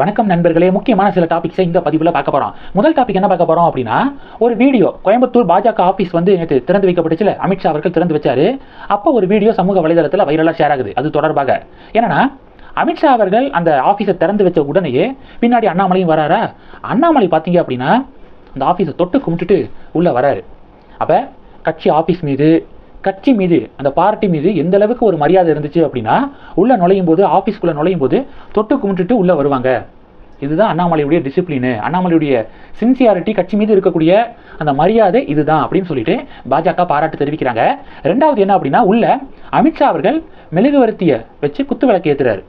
வணக்கம் நண்பர்களே முக்கியமான சில டாபிக்ஸை இந்த பதிவில் பார்க்க போகிறோம் முதல் டாபிக் என்ன பார்க்க போகிறோம் அப்படின்னா ஒரு வீடியோ கோயம்புத்தூர் பாஜக ஆஃபீஸ் வந்து நேற்று திறந்து வைக்கப்பட்டுச்சுல அமித்ஷா அவர்கள் திறந்து வச்சாரு. அப்போ ஒரு வீடியோ சமூக வலைதளத்தில் வைரலாக ஷேர் ஆகுது. அது தொடர்பாக. என்னன்னா அமித்ஷா அவர்கள் அந்த ஆஃபீஸை திறந்து வச்ச உடனேயே பின்னாடி அண்ணாமலையும் வராரா? அண்ணாமலை பார்த்தீங்க அப்படின்னா அந்த ஆஃபீஸை தொட்டு கும்பிட்டுட்டு உள்ளே வராரு. அப்போ கட்சி ஆஃபீஸ் மீது கட்சி மீது அந்த பார்ட்டி மீது எந்த அளவுக்கு ஒரு மரியாதை இருந்துச்சு அப்படின்னா உள்ளே நுழையும் போது ஆஃபீஸ்க்குள்ளே நுழையும் போது தொட்டு கும்பிட்டுட்டு உள்ளே வருவாங்க. இதுதான் அண்ணாமலையுடைய டிசிப்ளினு அண்ணாமலையுடைய சின்சியாரிட்டி கட்சி மீது இருக்கக்கூடிய அந்த மரியாதை இதுதான் அப்படின்னு சொல்லிட்டு பாஜக பாராட்டு தெரிவிக்கிறாங்க. ரெண்டாவது என்ன அப்படின்னா உள்ள அமித்ஷா அவர்கள் மெழுகுவர்த்தியை வச்சு குத்து விளக்கு ஏத்துறாரு.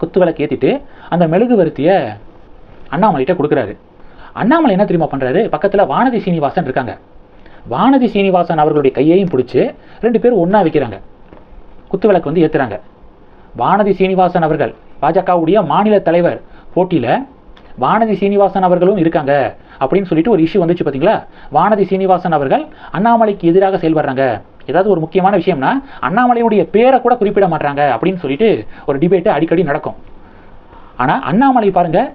குத்து விளக்கு ஏற்றிட்டு அந்த மெழுகுவர்த்தியை அண்ணாமலைகிட்ட கொடுக்குறாரு. அண்ணாமலை என்ன தெரியுமா பண்ணுறாரு பக்கத்தில் வானதி சீனிவாசன் இருக்காங்க. வானதி சீனிவாசன் அவர்களுடைய கையையும் பிடிச்சி ரெண்டு பேரும் ஒன்றா வைக்கிறாங்க. குத்துவிளக்கு வந்து ஏற்றுறாங்க வானதி சீனிவாசன் அவர்கள் பாஜகவுடைய மாநில தலைவர் போட்டியில் வானதி சீனிவாசன் அவர்களும் இருக்காங்க அப்படின்னு சொல்லிட்டு ஒரு இஷ்யூ வந்துச்சு பார்த்தீங்களா வானதி சீனிவாசன் அவர்கள் அண்ணாமலைக்கு எதிராக செயல்படுறாங்க. ஏதாவது ஒரு முக்கியமான விஷயம்னா அண்ணாமலையுடைய பேரை கூட குறிப்பிட மாட்டாங்க அப்படின்னு சொல்லிட்டு ஒரு டிபேட்டு அடிக்கடி நடக்கும். ஆனால் அண்ணாமலை பாருங்கள்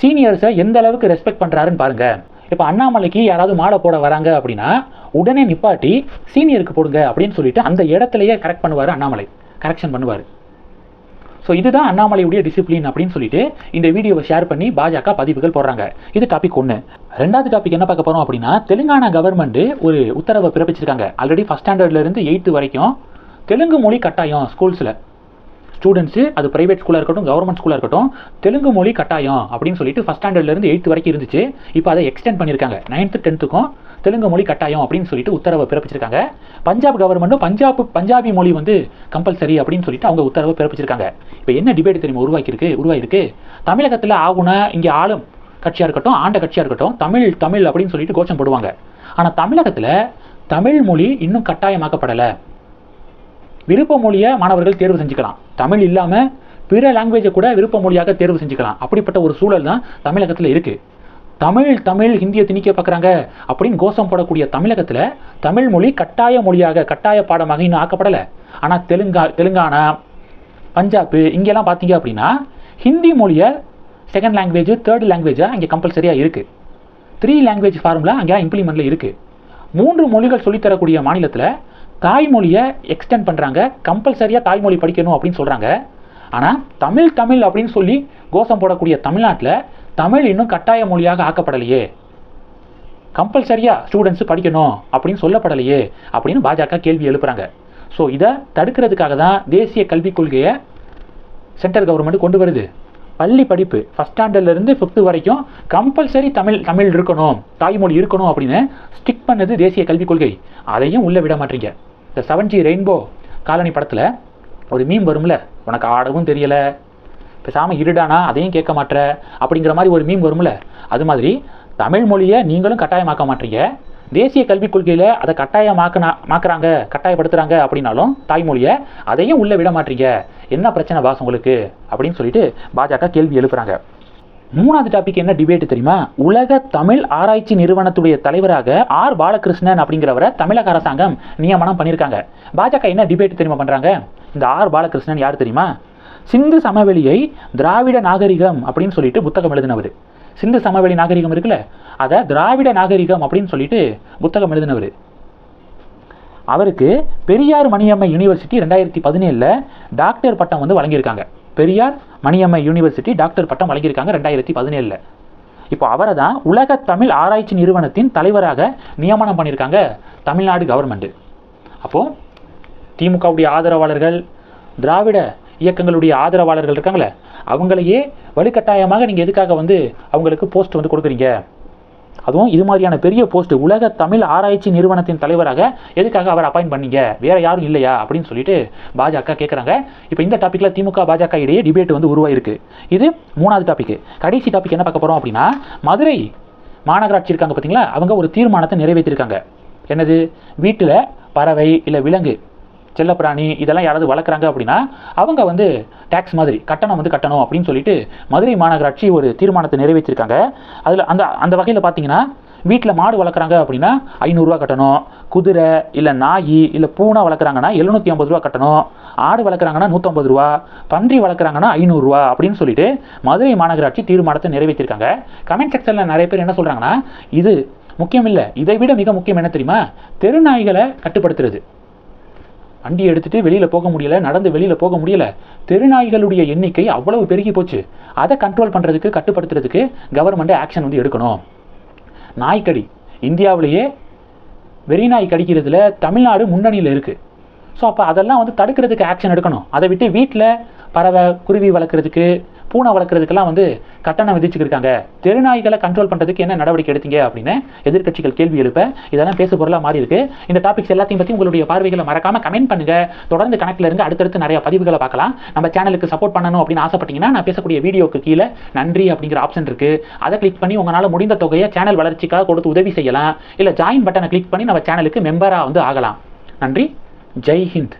சீனியர்ஸை எந்த அளவுக்கு ரெஸ்பெக்ட் பண்ணுறாருன்னு பாருங்கள் இப்போ அண்ணாமலைக்கு யாராவது மாலை போட வராங்க அப்படின்னா உடனே நிப்பாட்டி சீனியருக்கு போடுங்க அப்படின்னு சொல்லிட்டு அந்த இடத்துலையே கரெக்ட் பண்ணுவார் அண்ணாமலை. கரெக்ஷன் பண்ணுவார். ஸோ இதுதான் அண்ணாமலையுடைய டிசிப்ளின் அப்படின்னு சொல்லிட்டு இந்த வீடியோவை ஷேர் பண்ணி பாஜக பதிவுகள் போடுறாங்க. இது டாபிக் ஒன்று ரெண்டாவது டாபிக் என்ன பார்க்க போகிறோம் அப்படின்னா தெலுங்கானா கவர்மெண்ட் ஒரு உத்தரவை பிறப்பிச்சிருக்காங்க. ஆல்ரெடி ஃபஸ்ட் ஸ்டாண்டர்ட்ல இருந்து எயித்து வரைக்கும் தெலுங்கு மொழி கட்டாயம் ஸ்கூல்ஸில் ஸ்டூடெண்ட்ஸு அது ப்ரைவேட் ஸ்கூலாக இருக்கட்டும் கவர்மெண்ட் ஸ்கூலாக இருக்கட்டும் தெலுங்கு மொழி கட்டாயம் அப்படின்னு சொல்லிட்டு ஃபஸ்ட் ஸ்டாண்டர்ட்லேருந்து எயித்து வரைக்கும் இருந்துச்சு. இப்போ அதை எக்ஸ்டெண்ட் பண்ணியிருக்காங்க. நைன்த்து டென்த்துக்கும் தெலுங்கு மொழி கட்டாயம் அப்படின்னு சொல்லிட்டு உத்தரவை பிறப்பிச்சிருக்காங்க. பஞ்சாப் கவர்மெண்ட்டும் பஞ்சாப் பஞ்சாபி மொழி வந்து கம்பல்சரி அப்படின்னு சொல்லிட்டு அவங்க உத்தரவை பிறப்பிச்சிருக்காங்க. இப்போ என்ன டிபேட் தெரியுமா? உருவாக்கியிருக்கு உருவாயிருக்கு தமிழகத்தில் ஆகுனா இங்கே ஆளும் கட்சியாக இருக்கட்டும் ஆண்ட கட்சியாக இருக்கட்டும் தமிழ் தமிழ் அப்படின்னு சொல்லிட்டு கோஷம் போடுவாங்க. ஆனால் தமிழகத்தில் தமிழ் மொழி இன்னும் கட்டாயமாக்கப்படலை. விருப்ப மொழியை மாணவர்கள் தேர்வு செஞ்சுக்கலாம். தமிழ் இல்லாமல் பிற லாங்குவேஜை கூட விருப்ப மொழியாக தேர்வு செஞ்சுக்கலாம். அப்படிப்பட்ட ஒரு சூழல் தான் தமிழகத்தில் இருக்குது தமிழ் தமிழ் ஹிந்தியை திணிக்க பார்க்குறாங்க அப்படின்னு கோஷம் போடக்கூடிய தமிழகத்தில் தமிழ் மொழி கட்டாய மொழியாக கட்டாய பாடமாக இன்னும் ஆக்கப்படலை. ஆனால் தெலுங்கா தெலுங்கானா பஞ்சாப் இங்கெல்லாம் பார்த்தீங்க அப்படின்னா ஹிந்தி மொழியை செகண்ட் லாங்குவேஜ் தேர்ட் லாங்குவேஜாக இங்கே கம்பல்சரியாக இருக்குது த்ரீ லாங்குவேஜ் ஃபார்முலா அங்கே இம்ப்ளிமெண்ட்டில் இருக்குது மூன்று மொழிகள் சொல்லித்தரக்கூடிய மாநிலத்தில் தாய்மொழியை எக்ஸ்டெண்ட் பண்ணுறாங்க கம்பல்சரியாக தாய்மொழி படிக்கணும் அப்படின்னு சொல்கிறாங்க ஆனால் தமிழ் தமிழ் அப்படின்னு சொல்லி கோஷம் போடக்கூடிய தமிழ்நாட்டில் தமிழ் இன்னும் கட்டாய மொழியாக ஆக்கப்படலையே. கம்பல்சரியாக ஸ்டூடெண்ட்ஸு படிக்கணும் அப்படின்னு சொல்லப்படலையே அப்படின்னு பாஜக கேள்வி எழுப்புறாங்க. ஸோ இதை தடுக்கிறதுக்காக தான் தேசிய கல்விக் கொள்கையை சென்ட்ரல் கவர்மெண்ட் கொண்டு வருது. பள்ளி படிப்பு ஃபஸ்ட் ஸ்டாண்டர்ட்லேருந்து ஃபிஃப்த்து வரைக்கும் கம்பல்சரி தமிழ் தமிழ் இருக்கணும் தாய்மொழி இருக்கணும் அப்படின்னு ஸ்டிக் பண்ணது தேசிய கல்விக் கொள்கை. அதையும் உள்ளே விட மாட்டீங்க. இந்த செவன் ஜி ரெயின்போ காலனி படத்தில் ஒரு மீம் வரும்ல உனக்கு ஆடவும் தெரியலை பேசாமல் இருடானா அதையும் கேட்க மாட்டேற அப்படிங்கிற மாதிரி ஒரு மீம் வரும்ல. அது மாதிரி தமிழ் மொழியை நீங்களும் கட்டாயமாக்க மாட்டீங்க. தேசிய கல்விக் கொள்கையில் அதை கட்டாயமாக்கினா மாக்குறாங்க கட்டாயப்படுத்துகிறாங்க அப்படின்னாலும் தாய்மொழியை அதையும் உள்ளே விட மாட்டீங்க. என்ன பிரச்சனை பாஸ் உங்களுக்கு? அப்படின்னு சொல்லிட்டு பாஜக கேள்வி எழுப்புறாங்க. மூணாவது டாபிக் என்ன டிபேட் தெரியுமா? உலக தமிழ் ஆராய்ச்சி நிறுவனத்துடைய தலைவராக ஆர் பாலகிருஷ்ணன் அப்படிங்கிறவரை தமிழக அரசாங்கம் நியமனம் பண்ணியிருக்காங்க. பாஜக என்ன டிபேட் தெரியுமா பண்ணுறாங்க இந்த ஆர் பாலகிருஷ்ணன் யார் தெரியுமா? சிந்து சமவெளியை திராவிட நாகரிகம் அப்படின்னு சொல்லிட்டு புத்தகம் எழுதினவர். சிந்து சமவெளி நாகரிகம் இருக்குல்ல அதை திராவிட நாகரிகம் அப்படின்னு சொல்லிட்டு புத்தகம் எழுதினவர். அவருக்கு பெரியார் மணியம்மை யூனிவர்சிட்டி ரெண்டாயிரத்தி பதினேழில் டாக்டர் பட்டம் வந்து வழங்கியிருக்காங்க. பெரியார் மணியம்மை யூனிவர்சிட்டி டாக்டர் பட்டம் வழங்கியிருக்காங்க ரெண்டாயிரத்தி பதினேழில். இப்போ அவரை தான் உலக தமிழ் ஆராய்ச்சி நிறுவனத்தின் தலைவராக நியமனம் பண்ணியிருக்காங்க தமிழ்நாடு கவர்மெண்ட்டு அப்போது திமுகவுடைய ஆதரவாளர்கள் திராவிட இயக்கங்களுடைய ஆதரவாளர்கள் இருக்காங்களே அவங்களையே வலுக்கட்டாயமாக நீங்கள் எதுக்காக வந்து அவங்களுக்கு போஸ்ட் வந்து கொடுக்குறீங்க? அதுவும் இது மாதிரியான பெரிய போஸ்ட் உலக தமிழ் ஆராய்ச்சி நிறுவனத்தின் தலைவராக எதுக்காக அவர் அப்பாயின் பண்ணீங்க? வேற யாரும் இல்லையா? அப்படின்னு சொல்லிட்டு பாஜக கேட்குறாங்க இப்போ இந்த டாப்பிக்கில் திமுக பாஜக இடையே டிபேட் வந்து உருவாயிருக்கு. இது மூணாவது டாபிக் கடைசி டாபிக் என்ன பார்க்க போகிறோம் அப்படின்னா மதுரை மாநகராட்சி இருக்காங்க பார்த்தீங்களா அவங்க ஒரு தீர்மானத்தை நிறைவேற்றிருக்காங்க. என்னது? வீட்டில் பறவை இல்லை விலங்கு. செல்லப்பிராணி இதெல்லாம் யாராவது வளர்க்குறாங்க அப்படின்னா அவங்க வந்து டேக்ஸ் மாதிரி கட்டணம் வந்து கட்டணும் அப்படின்னு சொல்லிட்டு மதுரை மாநகராட்சி ஒரு தீர்மானத்தை நிறைவேற்றிருக்காங்க. அதில் அந்த அந்த வகையில் பார்த்தீங்கன்னா வீட்டில் மாடு வளர்க்குறாங்க அப்படின்னா ஐநூறுரூவா கட்டணும். குதிரை இல்லை நாய் இல்லை பூனை வளர்க்குறாங்கன்னா எழுநூற்றி ஐம்பது ரூபா கட்டணும். ஆடு வளர்க்குறாங்கன்னா நூற்றம்பது ரூபா. பன்றி வளர்க்குறாங்கன்னா ஐநூறுரூவா அப்படின்னு சொல்லிட்டு மதுரை மாநகராட்சி தீர்மானத்தை நிறைவேற்றிருக்காங்க. கமெண்ட் செக்ஷனில் நிறைய பேர் என்ன சொல்கிறாங்கன்னா இது முக்கியம் இல்லை இதை விட மிக முக்கியம் என்ன தெரியுமா? தெருநாய்களை கட்டுப்படுத்துறது. வண்டி எடுத்துட்டு வெளியில் போக முடியல நடந்து வெளியில் போக முடியல. தெருநாய்களுடைய எண்ணிக்கை அவ்வளவு பெருகி போச்சு. அதை கண்ட்ரோல் பண்ணுறதுக்கு கட்டுப்படுத்துறதுக்கு கவர்மெண்ட் ஆக்ஷன் வந்து எடுக்கணும். நாய்க்கடி. இந்தியாவிலேயே வெறிநாய் கடிக்கிறதுல தமிழ்நாடு முன்னணியில் இருக்குது ஸோ அப்போ அதெல்லாம் வந்து தடுக்கிறதுக்கு ஆக்ஷன் எடுக்கணும். அதை விட்டு வீட்டில் பறவை குருவி வளர்க்குறதுக்கு பூனை வளர்க்குறதுக்கெல்லாம் வந்து கட்டணம் விதிச்சுக்கிட்டு இருக்காங்க தெருநாய்களை கண்ட்ரோல் பண்ணுறதுக்கு என்ன நடவடிக்கை எடுத்தீங்க அப்படின்னு எதிர்க்கட்சிகள் கேள்வி எழுப்ப இதெல்லாம் பேசு பொருளாக மாறி இருக்கு. இந்த டாபிக்ஸ் எல்லாத்தையும் பற்றி உங்களுடைய பார்வைகளை மறக்காமல் கமெண்ட் பண்ணுங்க. தொடர்ந்து கணக்கில் இருந்து அடுத்தடுத்து நிறைய பதிவுகளை பார்க்கலாம். நம்ம சேனலுக்கு சப்போர்ட் பண்ணணும் அப்படின்னு ஆசைப்பட்டீங்கன்னா நான் பேசக்கூடிய வீடியோக்கு கீழே நன்றி அப்படிங்கிற ஆப்ஷன் இருக்கு. அதை கிளிக் பண்ணி உங்களால் முடிந்த தொகையை சேனல் வளர்ச்சிக்காக கொடுத்து உதவி செய்யலாம். இல்லை ஜாயின் பட்டனை கிளிக் பண்ணி நம்ம சேனலுக்கு மெம்பராக வந்து ஆகலாம். நன்றி. ஜெய் ஹிந்த்.